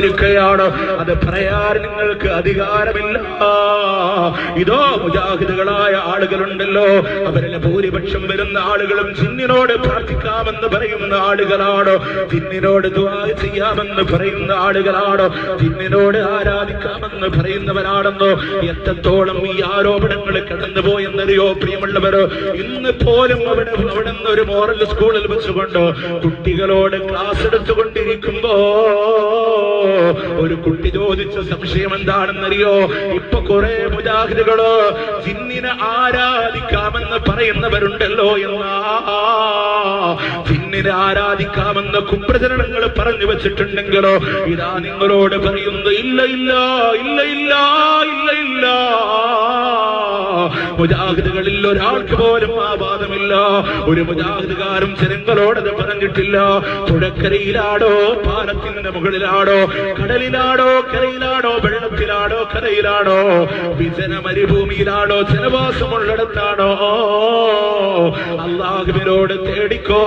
ഇരിക്കുകയാണ് അത് പറയാൻ നിങ്ങൾക്ക് അധികാരമില്ല. ഇതോ മുജാഹിദുകളായ ആളുകളുണ്ടല്ലോ. അവരിലെ ഭൂരിപക്ഷം വരുന്ന ആളുകളും ചിന്നിനോട് പ്രാർത്ഥിക്കാമെന്ന് പറയുന്ന ആളുകളാണോ. ചിന്നിനോട് ചെയ്യാമെന്ന് പറയുന്ന ആളുകളാണോ. ചിന്നിനോട് ആരാധിക്കാമെന്ന് പറയുന്നവരാണെന്നോ എത്രത്തോളം ഈ ആരോപണങ്ങൾ കടന്നുപോയെന്നറിയോ പ്രിയമുള്ളവരോ ഇന്ന് പോലും അവിടെ അവിടെ നിന്ന് ഒരു മോറൽ സ്കൂളിൽ വെച്ചുകൊണ്ട് കുട്ടികളോട് ക്ലാസ് എടുത്തുകൊണ്ടിരിക്കുമ്പോ ഒരു കുട്ടി ചോദിച്ച സംശയം എന്താണെന്നറിയോ? ഇപ്പൊ കുറെ മുജാഹിദുകൾ ജിന്നിനെ ആരാധിക്കാമെന്ന് പറയുന്നവരുണ്ടല്ലോ എന്നാ. ജിന്നിനെ ആരാധിക്കാമെന്ന് കുപ്രചരണങ്ങൾ പറഞ്ഞു വെച്ചിട്ടുണ്ടെങ്കിലോ? ഇതാ നിങ്ങളോട് പറയുന്നത് ഇല്ല ഇല്ല ഇല്ല ഇല്ല ഇല്ല ഇല്ല. മുജാഹിദുകളിൽ ഒരാൾക്ക് പോലും ആ വാദമില്ല ഒരു മുജാഹിദുകാരും ജനങ്ങളോടത് പറഞ്ഞിട്ടില്ല. പുഴക്കരയിലാടോ പാലത്തിന്റെ മുകളിലാടോ കടലിലാടോ കരയിലാടോ വെള്ളത്തിലാടോ കരയിലാടോ വിജന മരുഭൂമിയിലാടോ ജനവാസമുള്ളിടത്താണോ അള്ളാഹുവിനോട് തേടിക്കോ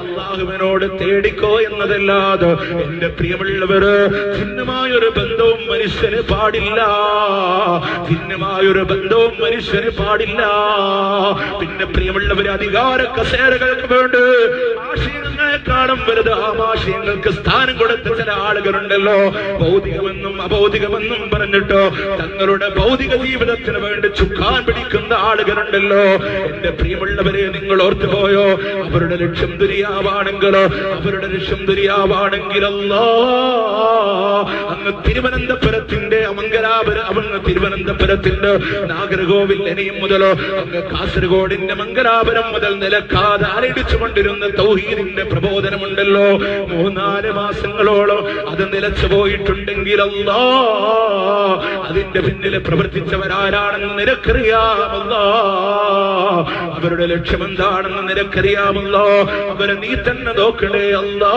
അള്ളാഹുവിനോട് തേടിക്കോ എന്നതല്ലാതെ എന്റെ പ്രിയമുള്ളവര് ഭിന്നമായൊരു ബന്ധവും മനുഷ്യന് പാടില്ല. ഭിന്നമായൊരു ബന്ധവും മനുഷ്യന് പാടില്ല. പിന്നെ പ്രിയമുള്ളവര് അധികാര കസേരകൾക്ക് വേണ്ടി ആശയങ്ങളെക്കാളും വലുത്. ആമാശയങ്ങൾക്ക് സ്ഥാനം കൊടുത്ത ചില ആളുകളുണ്ടല്ലോ. ഭൗതികമെന്നും അഭൗതികമെന്നും പറഞ്ഞിട്ടോ തങ്ങളുടെ ഭൗതിക ജീവിതത്തിന് വേണ്ടി ചുക്കാൻ പിടിക്കുന്ന ആളുകളുണ്ടല്ലോ. എന്റെ പ്രിയമുള്ളവരെ നിങ്ങൾ ഓർത്തുപോയോ അവരുടെ ലക്ഷ്യം ദുരിയാവാണെങ്കിലോ അവരുടെ ലക്ഷ്യം ദുരിയാവാണെങ്കിലല്ലോ അങ്ങ് തിരുവനന്തപുരത്തിന്റെ അമംഗലാപുര അങ്ങ് തിരുവനന്തപുരത്തിന്റെ നാഗർകോവിൽ ഇനിയും മുതലോ അങ്ങ് കാസർഗോഡിന്റെ മംഗലാപുരം മുതൽ നിലക്കാതെ അരടിച്ചു കൊണ്ടിരുന്ന തൗഹീദിന്റെ പ്രബോധനമുണ്ടല്ലോ. മൂന്നാൽ മാസങ്ങളോളം അത് നിലച്ചു പോയിട്ടുണ്ടെങ്കിലല്ലോ അതിന്റെ പിന്നിൽ പ്രവർത്തിച്ചവരാരാണെന്ന് നിനക്കറിയാമല്ലോ. അവരുടെ ലക്ഷ്യം എന്താണെന്ന് നിനക്കറിയാമല്ലോ. അവരെ നീ തന്നെ നോക്കണേ അല്ലോ.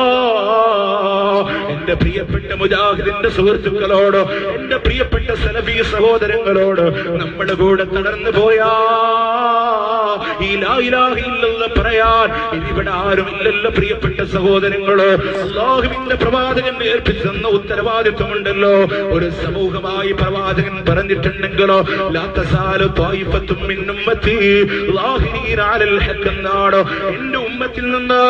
എന്റെ പ്രിയപ്പെട്ട മുജാഹിദിന്റെ സുഹൃത്തുക്കളോട് എന്റെ പ്രിയപ്പെട്ട സലഫി സഹോദരങ്ങളോട് നമ്മുടെ കൂടെ തളർന്നു പോയാ പറയാൻ. ഇവിടെ ആരും ഇല്ലല്ലോ പ്രിയപ്പെട്ട സഹോദരങ്ങളോ. അള്ളാഹുവിന്റെ പ്രവാചകൻ ഏൽപ്പിച്ചു തന്ന ഉത്തരവാദിത്വമുണ്ടല്ലോ. ഒരു സമൂഹമായി പ്രവാചകൻ പറഞ്ഞിട്ടുണ്ടെങ്കിലോ എന്നാണ്. എന്റെ ഉമ്മത്തിൽ നിന്ന്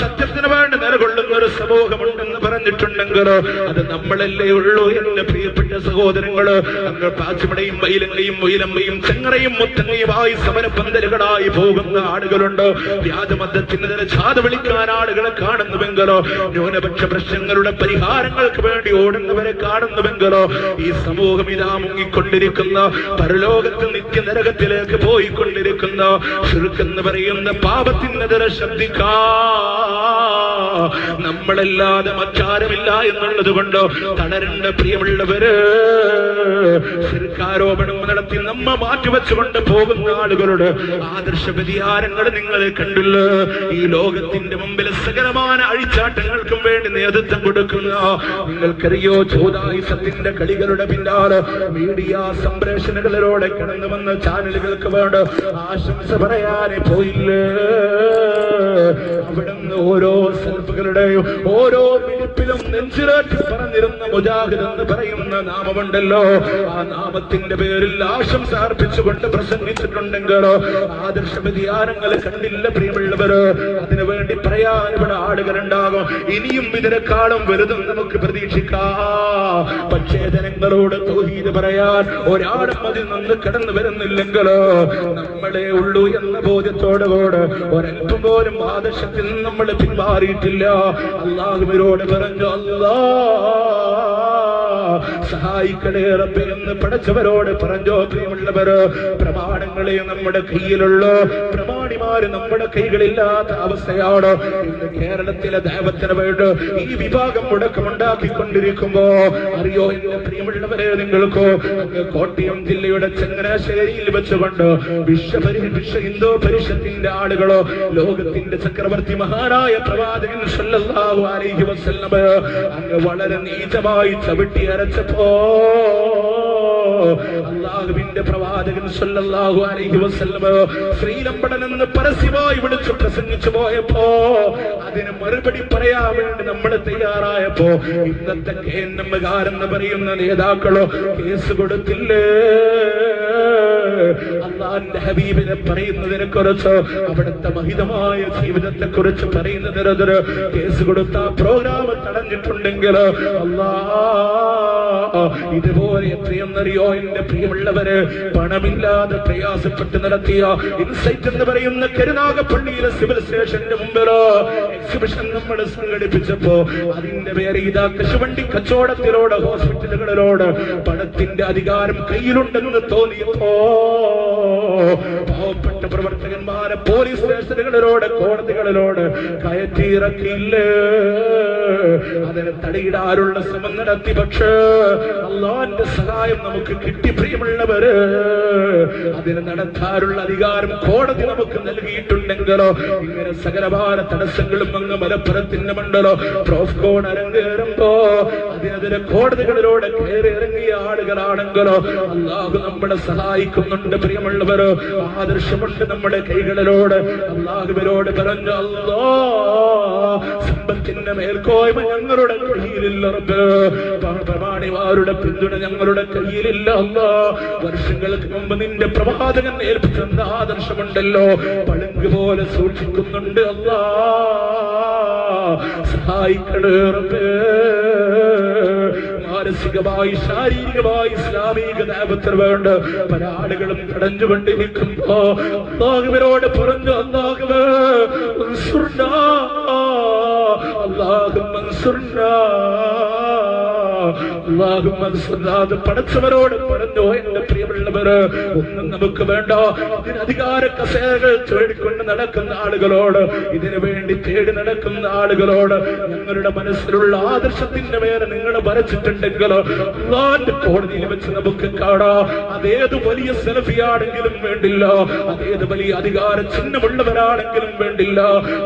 സത്യത്തിന് വേണ്ടി നിലകൊള്ളുന്ന ഒരു സമൂഹമുണ്ടെന്ന് പറഞ്ഞിട്ടുണ്ടെങ്കിലോ അത് നമ്മളല്ലേ ഉള്ളൂ എന്റെ പ്രിയപ്പെട്ട സഹോദരങ്ങൾ. അങ്ങ് പാച്ചുമടയും വൈലങ്ങയും മൊയിലമ്മയും ചെങ്ങറയും മുത്തങ്ങയുമായി പോകുന്ന ആളുകളുണ്ട്. വ്യാജമദ്യത്തിനെതിരെ ചാത വിളിക്കാൻ ആളുകളെ കാണുന്നുവെങ്കിലോ ന്യൂനപക്ഷ പ്രശ്നങ്ങളുടെ പരിഹാരങ്ങൾക്ക് വേണ്ടി ഓടുന്നവരെ കാണുന്നുവെങ്കിലോ ഈ സമൂഹം ഇതാ മുങ്ങിക്കൊണ്ടിരിക്കുന്ന പരലോകത്ത് നിത്യനരകത്തിലേക്ക് പോയിക്കൊണ്ടിരിക്കുന്ന ചുരുക്കെന്ന് പറയുന്ന പാപത്തിനെതിരെ ശ്രദ്ധിക്കാ. നമ്മളല്ലാതെ മറ്റാരുമില്ല എന്നുള്ളത് കൊണ്ട് തളരേണ്ട പ്രിയമുള്ളവര് ശിർക്കാരോപണം നടത്തി നമ്മ മാറ്റിവെച്ചുകൊണ്ട് പോകുന്ന ആളുകളുടെ ആദർശ വ്യതിയാനങ്ങൾ നിങ്ങൾ കണ്ടില്ല? ഈ ലോകത്തിന്റെ മുമ്പിൽ സകലമായ അഴിച്ചാട്ടങ്ങൾക്കും വേണ്ടി നേതൃത്വം കൊടുക്കുന്ന നിങ്ങൾക്കറിയോ? ചോദായുസത്തിന്റെ കളികളുടെ പിന്നാലെ മീഡിയ സംപ്രേഷണങ്ങളിലൂടെ കടന്നു വന്ന ചാനലുകൾക്ക് വേണ്ട ആശംസ പറയാനേ പോയില്ലേ? അവിടുന്ന് ഓരോ സെൽഫുകളുടെയും ഓരോ മിനിപ്പിലും നെഞ്ചിലാക്കി പറഞ്ഞിരുന്ന മുജാഹിദ് എന്ന് പറയുന്ന നാമമുണ്ടല്ലോ. ആ നാമത്തിന്റെ പേരിൽ ആശംസ അർപ്പിച്ചുകൊണ്ട് പ്രസംഗിച്ചിട്ടുണ്ടെങ്കിലോ ആദർശ വ്യതിയാനങ്ങൾ കണ്ടില്ല പ്രിയമുള്ളവര്. അതിനുവേണ്ടി പറയാൻ ഇവിടെ ആളുകളുണ്ടാകും. ഇനിയും ഇതിനെക്കാളും വലുതും നമുക്ക് പ്രതീക്ഷിക്കാം. പക്ഷേ ജനങ്ങളോട് തൗഹീദ് പറയാൻ ഒരാളും അതിൽ നിന്ന് കടന്നു വരുന്നില്ലെങ്കിലോ നമ്മളെ ഉള്ളൂ എന്ന ബോധ്യത്തോടുകൂടെ ഒരൽപ്പം പോലും പോലും ആദർശത്തിൽ നിന്ന് നമ്മൾ പിന്മാറിയിട്ടില്ല. അള്ളാഹുവിനോട് പറഞ്ഞു അല്ലാ സഹായിക്കണേ റബ്ബേ എന്ന് പടച്ചവരോട് പറഞ്ഞോ പ്രിയമുള്ളവർ പ്രമാണങ്ങളെ നമ്മുടെ കയ്യിലുള്ള. പ്രമാണിമാര് നമ്മുടെ കൈകളില്ലാത്ത അവസ്ഥയാണ്? ഇന്ന് കേരളത്തിലെ ദേവത്തിന് വേണ്ടി ഈ വിഭാഗം മുടക്കമുണ്ടാക്കിക്കൊണ്ടിരിക്കുമ്പോ അറിയോ? എന്റെ പ്രിയമുള്ളവരെ നിങ്ങൾക്കോ കോട്ടയം ജില്ലയുടെ ചങ്ങനാശ്ശേരിയിൽ വെച്ചുകൊണ്ട് വിശ്വപരി വിശ്വ ഹിന്ദു പരിഷത്തിന്റെ ആളുകളോ ലോകത്തിന്റെ ചക്രവർത്തി മഹാനായ പ്രവാചകൻ സല്ലല്ലാഹു അലൈഹി വസല്ലം അങ്ങ് വളരെ നീചമായി ചവിട്ടി അരച്ചപ്പോ അള്ളാഹുവിന്റെ പ്രവാചകൻ സല്ലല്ലാഹു അലൈഹി വസല്ലം ശ്രീലമ്പടൻ എന്ന് പരസ്യമായി വിളിച്ചു പ്രസംഗിച്ചു പോയപ്പോ അതിന് മറുപടി പറയാൻ വേണ്ടി നമ്മൾ തയ്യാറായപ്പോ ഇന്നത്തെ കെ എൻ എമ്മുകാരെന്ന് പറയുന്ന നേതാക്കളോ കേസ് കൊടുത്തില്ലേ? അള്ളാന്റെ ഹബീബിനെ പറയുന്നതിനെ കുറിച്ച് അവിടുത്തെ മഹിതമായ ജീവിതത്തെ കുറിച്ച് പറയുന്നതിനെതിരെ കേസ് കൊടുത്ത പ്രോഗ്രാം തടഞ്ഞിട്ടുണ്ടെങ്കിൽ അല്ലാ ഇതുപോലെ എത്രയെന്നറിയോ എന്റെ പ്രിയമുള്ളവര്? പണമില്ലാതെ പ്രയാസപ്പെട്ട് നടത്തിയ ഇൻസൈറ്റ് എന്ന് പറയുന്ന കരുനാഗപ്പള്ളിയിലെ സിവിൽ സ്റ്റേഷന്റെ മുമ്പിലോ എക്സിബിഷൻ നമ്മൾ സംഘടിപ്പിച്ചപ്പോ അതിന്റെ പേര് ഇതാ കശുവണ്ടി കച്ചവടത്തിലോട് ഹോസ്പിറ്റലുകളിലോട് പണത്തിന്റെ അധികാരം കയ്യിലുണ്ടെന്ന് തോന്നിയപ്പോ പാവപ്പെട്ട പ്രവർത്തകന്മാരെ പോലീസ് സ്റ്റേഷനുകളിലോട് കോടതികളിലോട് കയറ്റിയിറക്കില്ലേ? അതിനെ തടയിടാനുള്ള ശ്രമം നടത്തി പക്ഷേ അള്ളാന്റെ സഹായം നമുക്ക് കിട്ടി പ്രിയമുള്ളവര്. അതിന് നടത്താനുള്ള അധികാരം കോടതി നമുക്ക് നൽകിയിട്ടുണ്ടെങ്കിലോ ഇങ്ങനെ സകലഭാര തടസ്സങ്ങളും അങ്ങ് മലപ്പുറത്തിന്റെ മണ്ഡലോ പ്രോഫ്കോൺ അരങ്ങേറുമ്പോ അതിനെതിരെ കോടതികളിലൂടെ കയറി ഇറങ്ങിയ ആളുകളാണെങ്കിലോ അള്ളാഹു നമ്മളെ സഹായിക്കുന്നുണ്ട് പ്രിയമുള്ളവരോ. ആദർശമുണ്ട് നമ്മുടെ കൈകളിലോട്. അള്ളാഹുവിനോട് പറഞ്ഞു അല്ലോ സമ്പത്തിന്റെ മേൽക്കോയ്മ ഞങ്ങളുടെ കയ്യിലില്ല പ്രമാണിമാരുടെ പിന്തുണ ഞങ്ങളുടെ കയ്യിലില്ല അല്ലോ. വർഷങ്ങൾക്ക് മുമ്പ് നിന്റെ പ്രവാചകൻ ഏൽപ്പിച്ചെന്ന ആദർശമുണ്ടല്ലോ. പളുങ്ക് പോലെ സൂക്ഷിക്കുന്നുണ്ട് അല്ലാ. സഹായിക്കണേ മാനസികമായി ശാരീരികമായി ഇസ്ലാമിക നേപത്തിന് വേണ്ട പല ആളുകളും പറഞ്ഞു അല്ലാഹുമ്മ ഉൻസുർനാ, അല്ലാഹുമ്മ ഉൻസുർനാ. അത് പടച്ചവരോട് പറഞ്ഞു എന്റെ പ്രിയമുള്ളവര് ഒന്നും നമുക്ക് വേണ്ട അതിനധികാര കസേരകൾ തേടിക്കൊണ്ട് നടക്കുന്ന ആളുകളോട് ഇതിനു വേണ്ടി തേടി നടക്കുന്ന ആളുകളോട് ഞങ്ങളുടെ മനസ്സിലുള്ള ആദർശത്തിന്റെ പേര് നിങ്ങൾ വരച്ചിട്ടുണ്ടെങ്കിലോ അള്ളാന്റെ കോടതിയിൽ വെച്ച് നമുക്ക് കാണാം. അതേത് വലിയ സെൽഫിയാണെങ്കിലും വേണ്ടില്ല. അതേത് വലിയ അധികാര ചിഹ്നമുള്ളവരാണെങ്കിലും വേണ്ടില്ല.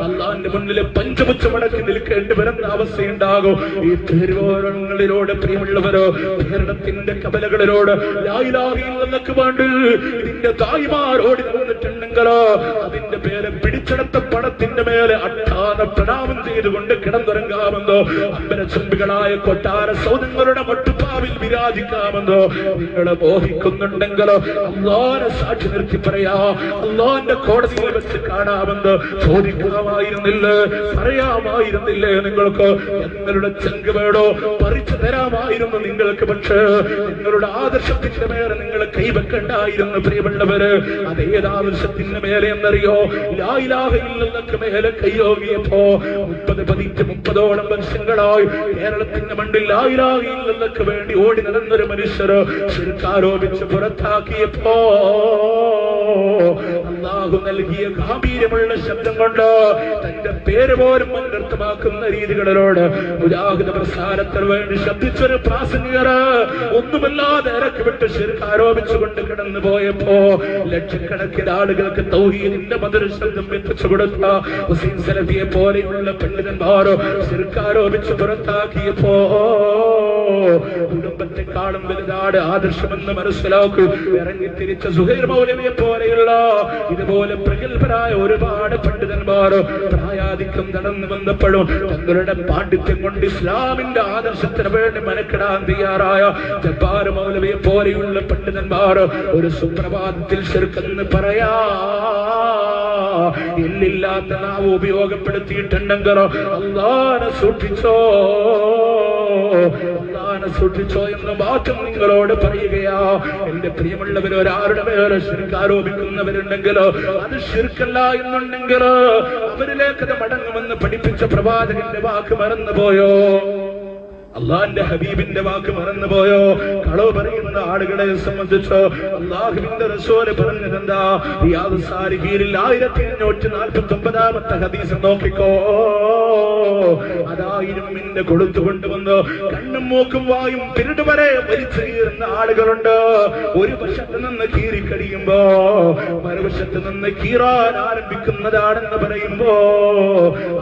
അള്ളാന്റെ മുന്നിലെ പഞ്ചമുച്ച മടക്കി നിൽക്കേണ്ടി വരുന്ന അവസ്ഥയുണ്ടാകും. ഈ തെരുവോരങ്ങളിലൂടെ പ്രിയമുള്ളവരോ കേരളത്തിന്റെ കബലകളിലോട് ലായിലാറിയിൽ നിന്നൊക്കെ വേണ്ടി ഇതിന്റെ തായ്മാരോടി നടന്നിട്ടുണ്ടെങ്കിലോ അതിന്റെ പേരെ പിടിച്ചെടുത്ത പണത്തിന്റെ മേലെ പ്രണാമം ചെയ്തുകൊണ്ട് കിടന്നുറങ്ങാമെന്നോ അമ്പരച്ചുംബികളായ കൊട്ടാര സൗദങ്ങളുടെ മട്ടുപ്പാവിൽ വിരാജിക്കാമെന്നോ നിങ്ങളെ മോഹിക്കുന്നുണ്ടെങ്കിലോ അള്ളാനെ സാക്ഷി നിർത്തി പറയാ അല്ലാന്റെ കോടതിയിൽ വെച്ച് കാണാമെന്ന് ചോദിക്കാമായിരുന്നില്ലേ പറയാമായിരുന്നില്ലേ നിങ്ങൾക്ക്? നിങ്ങളുടെ ചെങ്ക് വേടോ പറിച്ചു തരാമായിരുന്നു നിങ്ങൾക്ക് പക്ഷേ നിങ്ങളുടെ ആദർശത്തിന്റെ മേലെ നിങ്ങൾ കൈവെക്കണ്ടായിരുന്നു പ്രിയമുള്ളവര് അതേത് ആദർശത്തിന്റെ മേലെ എന്നറിയോ? മേലെ കയ്യോകിയപ്പോ മുപ്പത് പതിറ്റ് മുപ്പതോളം വർഷങ്ങളായി കേരളത്തിന്റെ മണ്ണിൽ ലായിലാഹയില്ലെന്നൊക്കെ വേണ്ടി ഓടി നടന്നൊരു മനുഷ്യർ ശിർക്കാരോപിച്ച് പുറത്താക്കിയപ്പോ അള്ളാഹു നൽകിയ ഗാംഭീര്യമുള്ള ശബ്ദം കൊണ്ട് തന്റെ പേര് പോലും അനർത്ഥമാക്കുന്ന രീതികളിലോട് മുജാഹിദ പ്രസ്ഥാനത്തിന് വേണ്ടി ശബ്ദിച്ചൊരു പ്രാസംഗികർ ഒന്നുമല്ലാതെ ഇറക്കി വിട്ട് ശരിക്ക് ആരോപിച്ചുകൊണ്ട് കിടന്നു പോയപ്പോ ലക്ഷക്കണക്കിന് ആളുകൾക്ക് തൗഹീദിന്റെ മധുര ശബ്ദം എത്തിച്ചു കൊടുത്ത ഹുസൈൻ സലഫിയെ പോലെയുള്ള പണ്ഡിതന്മാരോ ശരിക്ക് ആരോപിച്ച് പുറത്താക്കിയപ്പോ കുടുംബത്തെക്കാളും വലുതാണ് ആദർശമെന്ന് മനസ്സിലാക്കൂ ഇറങ്ങി തിരിച്ച സുഹൈർ മൗലവിയെ പോലെയുള്ള ഇതുപോലെ പ്രഗത്ഭരായ ഒരുപാട് പണ്ഡിതന്മാർ പ്രായാധിക്യം നടന്നു വന്നപ്പോഴും തങ്ങളുടെ പാണ്ഡിത്യം കൊണ്ട് ഇസ്ലാമിന്റെ ആദർശത്തിന് വേണ്ടി മനക്കിടാൻ തയ്യാറായ ജബ്ബാർ മൗലവിയെ പോലെയുള്ള പണ്ഡിതന്മാർ ഒരു സുപ്രഭാതത്തിൽ ചെറുക്കെന്ന് പറയാ എല്ലില്ലാത്ത നാവ് ഉപയോഗപ്പെടുത്തിയിട്ടുണ്ടെങ്കിലോ? അള്ളാനെ സൂക്ഷിച്ചോ? അള്ളാനെ സൂക്ഷിച്ചോ എന്ന് മാത്രം നിങ്ങളോട് പറയുകയാ. എന്റെ പ്രിയമുള്ളവർ ഒരാളുടെ മേലെ ആരോപിക്കുന്നവരുണ്ടെങ്കിലോ അത് ശിർക്കല്ല എന്നുണ്ടെങ്കിലോ അവരിലേക്ക് മടങ്ങുമെന്ന് പഠിപ്പിച്ച പ്രവാചകന്റെ വാക്ക് മറന്നുപോയോ? അള്ളാന്റെ ഹബീബിന്റെ വാക്ക് മറന്നുപോയോ? കളവ് പറയുന്ന ആളുകളെ സംബന്ധിച്ചോ അള്ളാഹുബിന്റെ റസോൽ പറഞ്ഞതെന്താ ആയിരത്തി അഞ്ഞൂറ്റി നാൽപ്പത്തി ഒമ്പതാമത്തെ ഹദീസ് നോക്കിക്കോ. അതായിരുമിന്റെ കൊളുത്തു കൊണ്ടുവന്ന് കണ്ണും മൂക്കും വായും പിരിടുവരെ വരെ ആളുകളുണ്ട്. ഒരു വശത്ത് നിന്ന് കീറിക്കടിയുമ്പോ മറുവശത്ത് നിന്ന് കീറാൻ ആരംഭിക്കുന്നതാണെന്ന് പറയുമ്പോ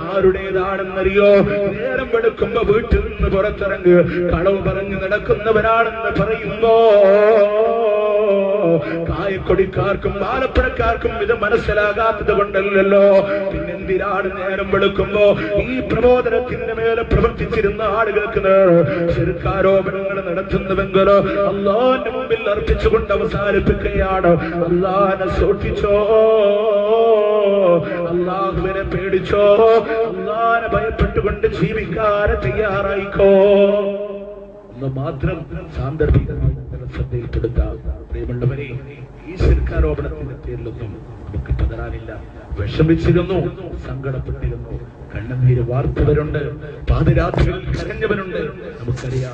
ആരുടേതാണെന്നറിയോ? നേരം വെളുക്കുമ്പോ വീട്ടിൽ നിന്ന് പുറത്തിറങ്ങ് കളവ് പറഞ്ഞു നടക്കുന്നവനാണെന്ന് പറയുമ്പോ കായക്കൊടിക്കാർക്കും ആലപ്പുഴക്കാർക്കും ഇത് മനസ്സിലാകാത്തത് കൊണ്ടല്ലല്ലോ. പിന്നെന്തിനാണ് നേരം വെളുക്കുമ്പോ ഈ പ്രബോധനത്തിന്റെ മേലെ പ്രവർത്തിച്ചിരുന്ന ആളുകൾക്ക് ചെറുക്കാരോപണങ്ങൾ നടത്തുന്നുവെങ്കിലോ അള്ളാന്റെ മുമ്പിൽ അർപ്പിച്ചുകൊണ്ട് അവസാനിപ്പിക്കുകയാണ്. അള്ളാനെ സൂക്ഷിച്ചോ? അള്ളാഹുവിനെ പേടിച്ചോ? അള്ളാനെ ഭയപ്പെട്ടുകൊണ്ട് ജീവിക്കാരെ തയ്യാറായിക്കോ? എന്ന് മാത്രം സാന്ദർഭികമായി ശ്രദ്ധയിൽപ്പെടുത്താം. പ്രിയമുള്ളവരെ ഈ ശിർക്കാരോപണത്തിന്റെ പേരിലൊന്നും നമുക്ക് പതറാനില്ല വിഷമിച്ചിരുന്നു സങ്കടപ്പെട്ടിരുന്നു. കണ്ണുനീര് വാർത്തവരുണ്ട് പാതിരാത്രികളിൽ കരഞ്ഞവരുണ്ട് നമുക്കറിയാം